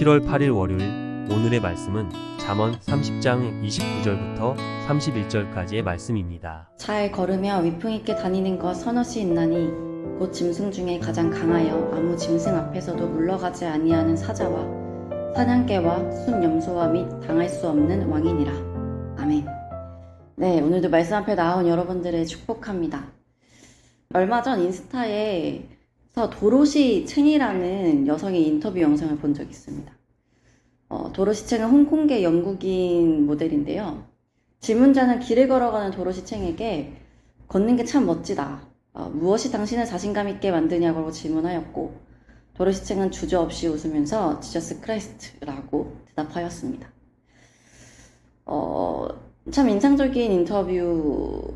7월 8일 월요일 오늘의 말씀은 잠언 30장 29절부터 31절까지의 말씀입니다. 잘 걸으며 위풍 있게 다니는 것 서너시 있나니 곧 짐승 중에 가장 강하여 아무 짐승 앞에서도 물러가지 아니하는 사자와 사냥개와 순 염소와 및 당할 수 없는 왕이니라. 아멘. 네, 오늘도 말씀 앞에 나온 여러분들을 축복합니다. 얼마 전 인스타에서 도로시 첸이라는 여성의 인터뷰 영상을 본 적이 있습니다. 어, 도로시 첸은 홍콩계 영국인 모델인데요. 질문자는 길을 걸어가는 도로시 챙에게 걷는 게 참 멋지다. 어, 무엇이 당신을 자신감 있게 만드냐고 질문하였고 도로시 챙은 주저없이 웃으면서 지저스 크라이스트라고 대답하였습니다. 어, 참 인상적인 인터뷰였는데요.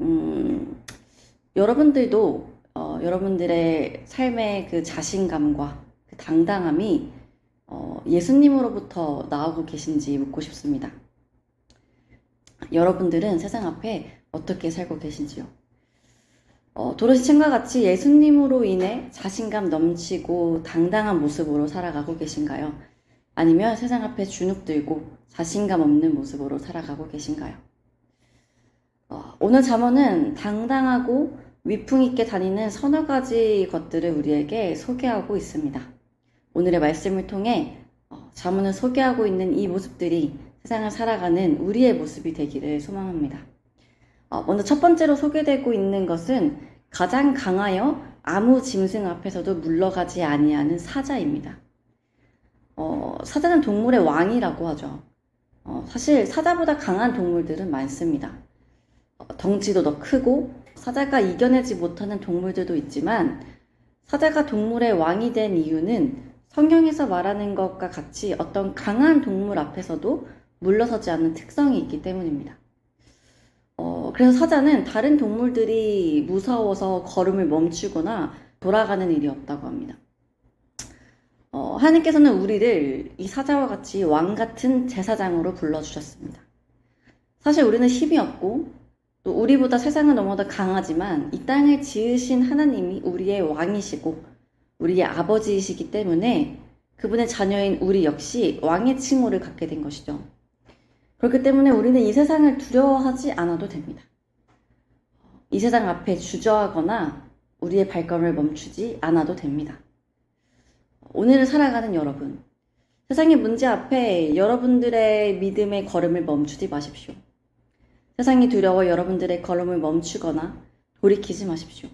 음, 여러분들도 어, 여러분들의 삶의 그 자신감과 그 당당함이 어, 예수님으로부터 나오고 계신지 묻고 싶습니다. 여러분들은 세상 앞에 어떻게 살고 계신지요? 어, 도로시청과 같이 예수님으로 인해 자신감 넘치고 당당한 모습으로 살아가고 계신가요? 아니면 세상 앞에 주눅 들고 자신감 없는 모습으로 살아가고 계신가요? 어, 오늘 잠언은 당당하고 위풍 있게 다니는 서너 가지 것들을 우리에게 소개하고 있습니다. 오늘의 말씀을 통해 어, 잠언을 소개하고 있는 이 모습들이 세상을 살아가는 우리의 모습이 되기를 소망합니다. 어, 먼저 첫 번째로 소개되고 있는 것은 가장 강하여 아무 짐승 앞에서도 물러가지 아니하는 사자입니다. 어, 사자는 동물의 왕이라고 하죠. 어, 사실 사자보다 강한 동물들은 많습니다. 어, 덩치도 더 크고 사자가 이겨내지 못하는 동물들도 있지만 사자가 동물의 왕이 된 이유는 성경에서 말하는 것과 같이 어떤 강한 동물 앞에서도 물러서지 않는 특성이 있기 때문입니다. 어, 그래서 사자는 다른 동물들이 무서워서 걸음을 멈추거나 돌아가는 일이 없다고 합니다. 어, 하나님께서는 우리를 이 사자와 같이 왕 같은 제사장으로 불러주셨습니다. 사실 우리는 힘이 없고 또 우리보다 세상은 너무나 강하지만 이 땅을 지으신 하나님이 우리의 왕이시고 우리의 아버지이시기 때문에 그분의 자녀인 우리 역시 왕의 칭호를 갖게 된 것이죠. 그렇기 때문에 우리는 이 세상을 두려워하지 않아도 됩니다. 이 세상 앞에 주저하거나 우리의 발걸음을 멈추지 않아도 됩니다. 오늘을 살아가는 여러분, 세상의 문제 앞에 여러분들의 믿음의 걸음을 멈추지 마십시오. 세상이 두려워 여러분들의 걸음을 멈추거나 돌이키지 마십시오.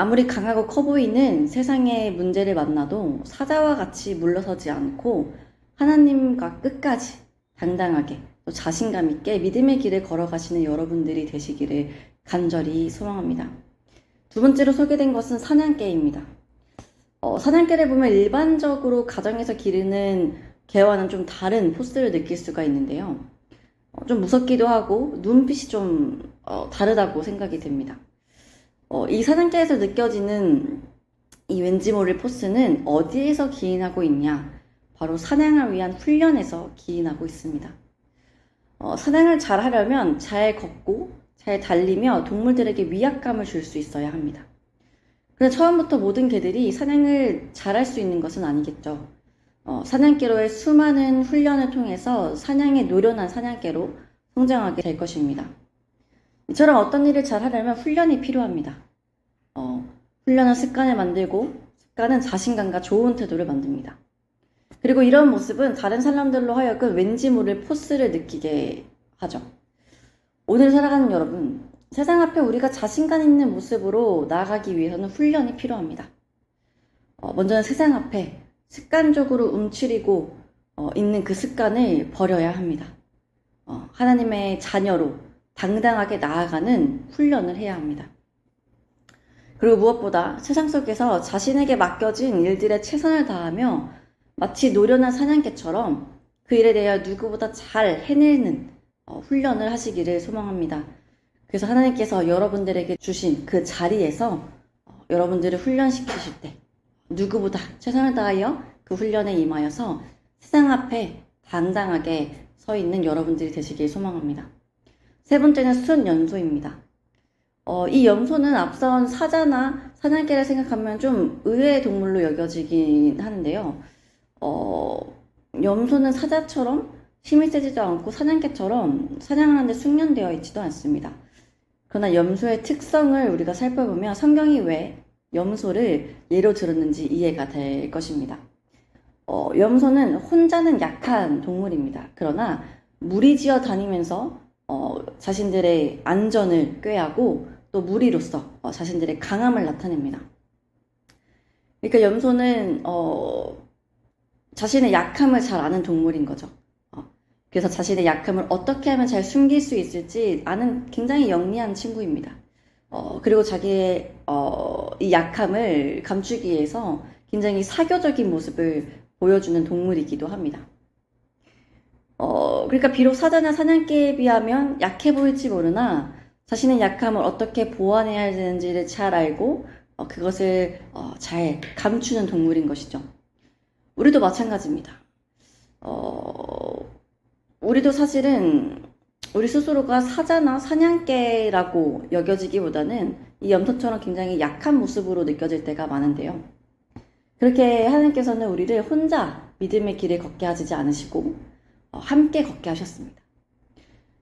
아무리 강하고 커 보이는 세상의 문제를 만나도 사자와 같이 물러서지 않고 하나님과 끝까지 당당하게 또 자신감 있게 믿음의 길을 걸어가시는 여러분들이 되시기를 간절히 소망합니다. 두 번째로 소개된 것은 사냥개입니다. 어, 사냥개를 보면 일반적으로 가정에서 기르는 개와는 좀 다른 포스를 느낄 수가 있는데요. 어, 좀 무섭기도 하고 눈빛이 좀 어, 다르다고 생각이 됩니다. 어, 이 사냥개에서 느껴지는 이 왠지 모를 포스는 어디에서 기인하고 있냐? 바로 사냥을 위한 훈련에서 기인하고 있습니다. 어, 사냥을 잘 하려면 잘 걷고 잘 달리며 동물들에게 위압감을 줄 수 있어야 합니다. 그런데 처음부터 모든 개들이 사냥을 잘할 수 있는 것은 아니겠죠. 어, 사냥개로의 수많은 훈련을 통해서 사냥에 노련한 사냥개로 성장하게 될 것입니다. 이처럼 어떤 일을 잘 하려면 훈련이 필요합니다. 어, 훈련은 습관을 만들고 습관은 자신감과 좋은 태도를 만듭니다. 그리고 이런 모습은 다른 사람들로 하여금 왠지 모를 포스를 느끼게 하죠. 오늘 살아가는 여러분, 세상 앞에 우리가 자신감 있는 모습으로 나아가기 위해서는 훈련이 필요합니다. 어, 먼저는 세상 앞에 습관적으로 움츠리고 어, 있는 그 습관을 버려야 합니다. 어, 하나님의 자녀로 당당하게 나아가는 훈련을 해야 합니다. 그리고 무엇보다 세상 속에서 자신에게 맡겨진 일들에 최선을 다하며 마치 노련한 사냥개처럼 그 일에 대하여 누구보다 잘 해내는 어, 훈련을 하시기를 소망합니다. 그래서 하나님께서 여러분들에게 주신 그 자리에서 어, 여러분들을 훈련시키실 때 누구보다 최선을 다하여 그 훈련에 임하여서 세상 앞에 당당하게 서 있는 여러분들이 되시길 소망합니다. 세 번째는 순 연소입니다. 어, 이 염소는 앞선 사자나 사냥개를 생각하면 좀 의외의 동물로 여겨지긴 하는데요. 어, 염소는 사자처럼 힘이 세지도 않고 사냥개처럼 사냥을 하는데 숙련되어 있지도 않습니다. 그러나 염소의 특성을 우리가 살펴보면 성경이 왜 염소를 예로 들었는지 이해가 될 것입니다. 어, 염소는 혼자는 약한 동물입니다. 그러나 무리지어 다니면서 어, 자신들의 안전을 꾀하고 또 무리로서 어, 자신들의 강함을 나타냅니다. 그러니까 염소는 어, 자신의 약함을 잘 아는 동물인 거죠. 어, 그래서 자신의 약함을 어떻게 하면 잘 숨길 수 있을지 아는 굉장히 영리한 친구입니다. 어, 그리고 자기의 어, 이 약함을 감추기 위해서 굉장히 사교적인 모습을 보여주는 동물이기도 합니다. 어, 그러니까 비록 사자나 사냥개에 비하면 약해 보일지 모르나 자신의 약함을 어떻게 보완해야 되는지를 잘 알고 어, 그것을 어, 잘 감추는 동물인 것이죠. 우리도 마찬가지입니다. 어, 우리도 사실은 우리 스스로가 사자나 사냥개라고 여겨지기보다는 이 염소처럼 굉장히 약한 모습으로 느껴질 때가 많은데요. 그렇게 하나님께서는 우리를 혼자 믿음의 길을 걷게 하지 않으시고 어, 함께 걷게 하셨습니다.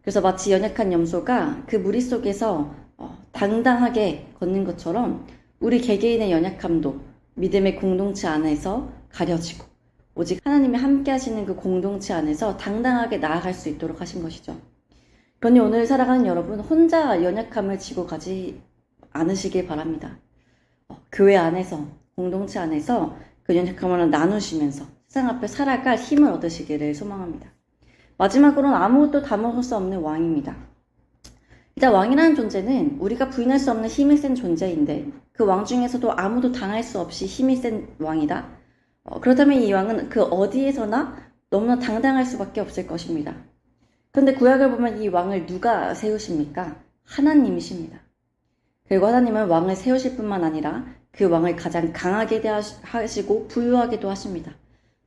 그래서 마치 연약한 염소가 그 무리 속에서 어, 당당하게 걷는 것처럼 우리 개개인의 연약함도 믿음의 공동체 안에서 가려지고 오직 하나님이 함께 하시는 그 공동체 안에서 당당하게 나아갈 수 있도록 하신 것이죠. 그러니 오늘 살아가는 여러분 혼자 연약함을 지고 가지 않으시길 바랍니다. 어, 교회 안에서 공동체 안에서 그 연약함을 나누시면서 세상 앞에 살아갈 힘을 얻으시기를 소망합니다. 마지막으로는 아무것도 담아볼 수 없는 왕입니다. 일단 왕이라는 존재는 우리가 부인할 수 없는 힘이 센 존재인데 그 왕 중에서도 아무도 당할 수 없이 힘이 센 왕이다. 어, 그렇다면 이 왕은 그 어디에서나 너무나 당당할 수밖에 없을 것입니다. 그런데 구약을 보면 이 왕을 누가 세우십니까? 하나님이십니다. 그리고 하나님은 왕을 세우실 뿐만 아니라 그 왕을 가장 강하게 하시고 부유하게도 하십니다.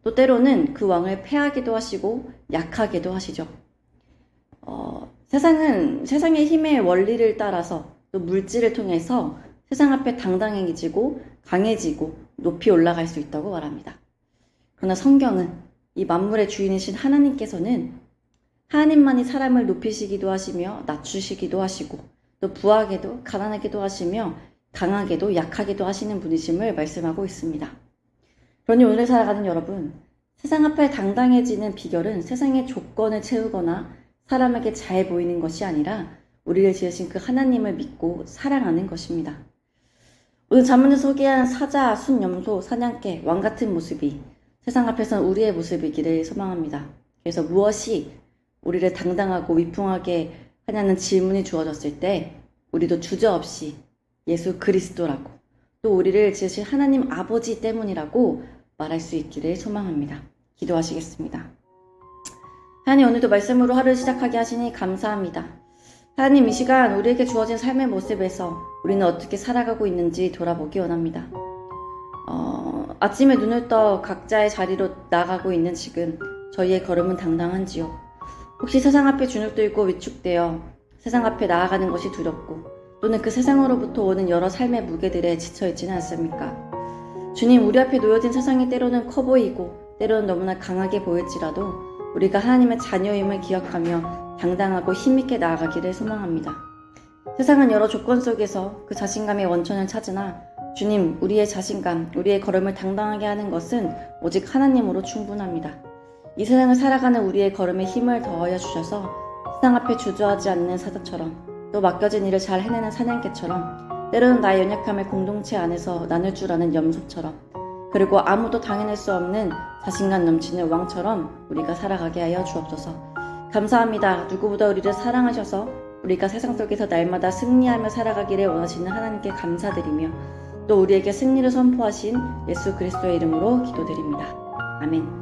또 때로는 그 왕을 패하기도 하시고 약하게도 하시죠. 어, 세상은 세상의 힘의 원리를 따라서 또 물질을 통해서 세상 앞에 당당해지고 강해지고 높이 올라갈 수 있다고 말합니다. 그러나 성경은 이 만물의 주인이신 하나님께서는 하나님만이 사람을 높이시기도 하시며 낮추시기도 하시고 또 부하게도 가난하게도 하시며 강하게도 약하게도 하시는 분이심을 말씀하고 있습니다. 그러니 오늘 살아가는 여러분, 세상 앞에 당당해지는 비결은 세상의 조건을 채우거나 사람에게 잘 보이는 것이 아니라 우리를 지으신 그 하나님을 믿고 사랑하는 것입니다. 오늘 자문에서 소개한 사자, 순, 염소, 사냥개, 왕 같은 모습이 세상 앞에선 우리의 모습이기를 소망합니다. 그래서 무엇이 우리를 당당하고 위풍하게 하냐는 질문이 주어졌을 때 우리도 주저없이 예수 그리스도라고 또 우리를 지으신 하나님 아버지 때문이라고 말할 수 있기를 소망합니다. 기도하시겠습니다. 하나님 오늘도 말씀으로 하루를 시작하게 하시니 감사합니다. 하나님 이 시간 우리에게 주어진 삶의 모습에서 우리는 어떻게 살아가고 있는지 돌아보기 원합니다. 어, 아침에 눈을 떠 각자의 자리로 나가고 있는 지금 저희의 걸음은 당당한지요? 혹시 세상 앞에 주눅 들고 위축되어 세상 앞에 나아가는 것이 두렵고 또는 그 세상으로부터 오는 여러 삶의 무게들에 지쳐있지는 않습니까? 주님, 우리 앞에 놓여진 세상이 때로는 커 보이고 때로는 너무나 강하게 보일지라도 우리가 하나님의 자녀임을 기억하며 당당하고 힘있게 나아가기를 소망합니다. 세상은 여러 조건 속에서 그 자신감의 원천을 찾으나 주님, 우리의 자신감, 우리의 걸음을 당당하게 하는 것은 오직 하나님으로 충분합니다. 이 세상을 살아가는 우리의 걸음에 힘을 더하여 주셔서 세상 앞에 주저하지 않는 사자처럼 또 맡겨진 일을 잘 해내는 사냥개처럼 때로는 나의 연약함을 공동체 안에서 나눌 줄 아는 염소처럼 그리고 아무도 당해낼 수 없는 자신감 넘치는 왕처럼 우리가 살아가게 하여 주옵소서. 감사합니다. 누구보다 우리를 사랑하셔서 우리가 세상 속에서 날마다 승리하며 살아가기를 원하시는 하나님께 감사드리며 또 우리에게 승리를 선포하신 예수 그리스도의 이름으로 기도드립니다. 아멘.